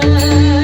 Thank.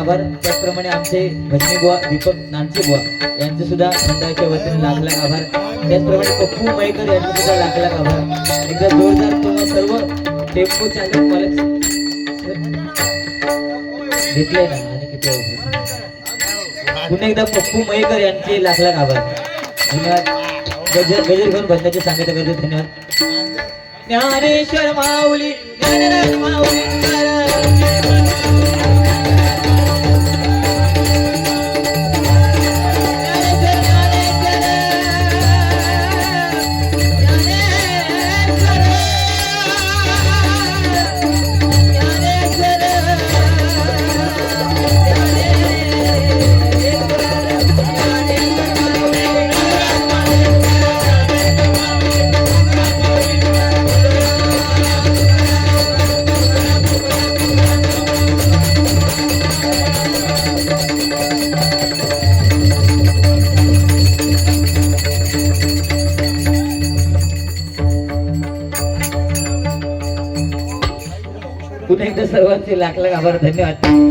आभार. त्याचप्रमाणे आमचे भजनी बुवा दीपक नानसे बुवा यांचे सुद्धा मंडळाच्या वतीने लाख लाख आभार. त्याचप्रमाणे पप्पू मयेकर यांचे सुद्धा लाख लाख आभार. एकदा जोरदार तुम्हाला सर्व टेम्पो चालक मालक घेतले ना आणि किती पुन्हा एकदा पप्पू मयेकर यांचे लाख लाख आभार. धन्यवाद. गजर गजर घेऊन भजनाचे सांगितलं करतो धन्यवाद. ज्ञानेश्वर माऊली ज्ञानेश्वर माऊली एकदा सर्वांचे लाख लाख आभार धन्यवाद.